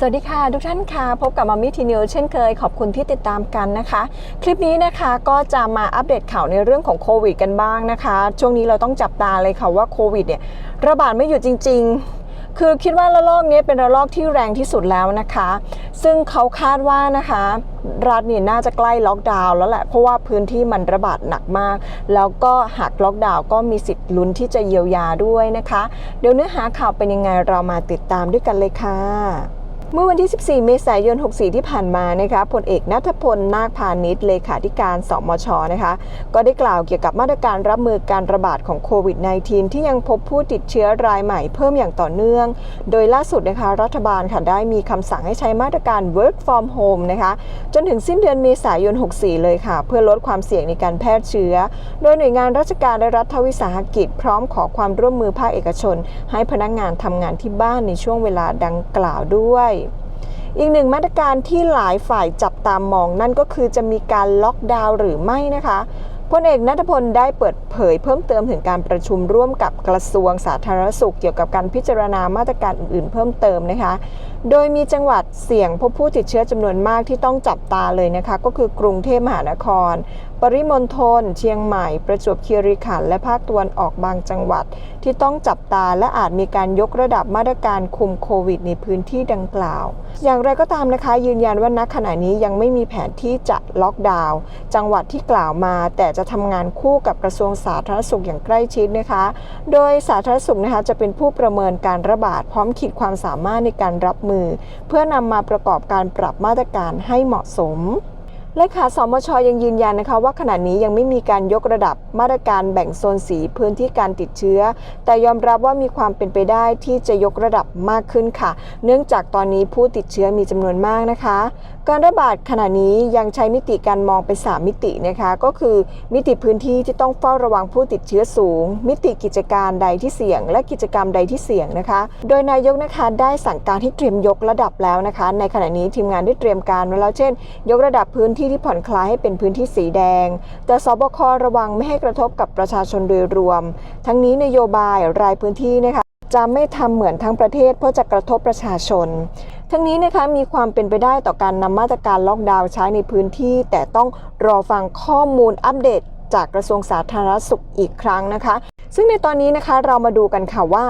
สวัสดีค่ะ ทุกท่านค่ะ พบกับมามิทีนิวเช่นเคยขอบคุณที่ติดตามกันนะคะ คลิปนี้นะคะก็จะมาอัปเดตข่าวในเรื่องของโควิดกันบ้างนะคะ ช่วงนี้เราต้องจับตาเลยค่ะว่าโควิดเนี่ยระบาดไม่หยุดจริง ๆ คือคิดว่าระลอกนี้เป็นระลอกที่แรงที่สุดแล้วนะคะ ซึ่งเขาคาดว่านะคะ รัฐเนี่ยน่าจะใกล้ล็อกดาวน์แล้วแหละเพราะว่าพื้นที่มันระบาดหนักมาก แล้วก็หากล็อกดาวน์ก็มีสิทธิ์ลุ้นที่จะเยียวยาด้วยนะคะ เดี๋ยวเนื้อหาข่าวเป็นยังไงเรามาติดตามด้วยกันเลยค่ะ เมื่อวันที่ 14 เมษายน 64 ที่ผ่านมานะคะพลเอกนัทพล นาคพาณิชย์เลขาธิการ สมช นะคะ ก็ได้กล่าวเกี่ยวกับมาตรการรับมือการระบาดของโควิด -19 ที่ยังพบผู้ติดเชื้อรายใหม่เพิ่มอย่างต่อเนื่อง โดยล่าสุดนะคะ รัฐบาลค่ะได้มีคำสั่งให้ใช้มาตรการ work from home นะคะ จนถึงสิ้นเดือนเมษายน 64 เลยค่ะ เพื่อลดความเสี่ยงในการแพร่เชื้อ โดยหน่วยงานราชการและรัฐวิสาหกิจ พร้อมขอความร่วมมือภาคเอกชน ให้พนักงานทำงานที่บ้านในช่วงเวลาดังกล่าวด้วย อีกหนึ่งมาตรการที่หลายฝ่ายจับตามมองนั่นก็คือจะมีการล็อกดาวน์หรือไม่นะคะพลเอกนัทพลได้เปิดเผยเพิ่มเติมถึงการประชุมร่วมกับกระทรวงสาธารณสุข เกี่ยวกับการพิจารณามาตรการอื่นๆ เพิ่มเติมนะคะโดยมีจังหวัดเสี่ยงพบผู้ติดเชื้อจำนวนมากที่ต้องจับตาเลยนะคะ ก็คือกรุงเทพมหานคร ปริมณฑลเชียงใหม่ ประจวบคีรีขันธ์และภาคตะวันออกบางจังหวัด ที่ต้องจับตาและอาจมีการยกระดับมาตรการคุมโควิด ในพื้นที่ดังกล่าว อย่างไรก็ตามนะคะยืนยันว่าณขณะนี้ยังไม่มีแผนที่จะล็อกดาวน์จังหวัดที่กล่าวมา แต่จะทำงานคู่กับกระทรวงสาธารณสุขอย่างใกล้ชิดนะคะ โดยสาธารณสุขนะคะจะเป็นผู้ประเมินการระบาดพร้อมขีดความสามารถในการรับมือ เพื่อนำมาประกอบการปรับมาตรการให้เหมาะสมเลขาสมชยังยืนยันนะคะว่าขณะนี้ยังไม่มีการยกระดับมาตรการแบ่งโซนสีพื้นที่การติดเชื้อ แต่ยอมรับว่ามีความเป็นไปได้ที่จะยกระดับมากขึ้นค่ะ เนื่องจากตอนนี้ผู้ติดเชื้อมีจำนวนมากนะคะ การระบาดขณะนี้ยังใช้มิติการมองเป็น3มิตินะคะ ก็คือมิติพื้นที่ที่ต้องเฝ้าระวังผู้ติดเชื้อสูง มิติกิจการใดที่เสี่ยง และกิจกรรมใดที่เสี่ยงนะคะ โดยนายกนะคะได้สั่งการให้เตรียมยกระดับแล้วนะคะ ในขณะนี้ทีมงานได้เตรียมการไว้แล้วเช่น ยกระดับพื้นที่ที่ผ่อนคลายให้เป็นพื้นที่สีแดง แต่สบคระวังไม่ให้กระทบกับประชาชนโดยรวม ทั้งนี้นโยบายรายพื้นที่นะคะจะไม่ทำเหมือนทั้งประเทศเพราะจะกระทบประชาชน ทั้งนี้นะคะมีความเป็นไปได้ต่อการนำมาตรการล็อกดาวน์ใช้ในพื้นที่ แต่ต้องรอฟังข้อมูลอัปเดต จากกระทรวงสาธารณสุขอีกครั้งนะคะ ซึ่งในตอนนี้นะคะเรามาดูกันค่ะว่า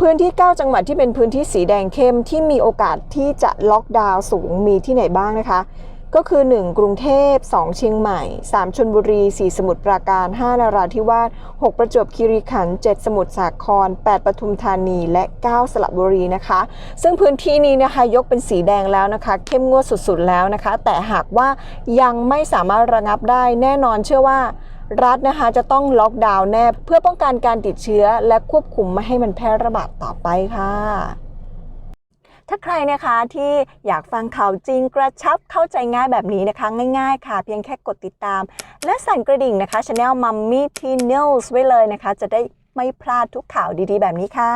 พื้นที่ 9 จังหวัดที่เป็นพื้นที่สีแดงเข้มที่มีโอกาสที่จะล็อกดาวน์สูงมีที่ไหนบ้างนะคะ ก็คือ 1. กรุงเทพ 2 เชียงใหม่ 3ชลบุรี 4 สมุทรปราการ 5 นาราธิวาส 6 ประจวบคีรีขันธ์ 7 สมุทรสาคร 8 ปทุมธานี และ 9 สระบุรีนะคะ ซึ่งพื้นที่นี้นะคะยกเป็นสีแดงแล้วนะคะ เข้มงวดสุดๆแล้วนะคะ แต่หากว่ายังไม่สามารถระงับได้แน่นอนเชื่อว่ารัฐนะคะจะต้องล็อกดาวน์แน่เพื่อป้องกันการติดเชื้อและควบคุมไม่ให้มันแพร่ระบาดต่อไปค่ะ ถ้าใครนะคะที่อยากฟังข่าวจริงกระชับเข้าใจง่ายแบบนี้นะคะ ง่ายๆค่ะ เพียงแค่กดติดตาม และสั่นกระดิ่งนะคะช anel Mummy T News ไว้เลยนะคะ จะได้ไม่พลาดทุกข่าวดีๆ แบบนี้ค่ะ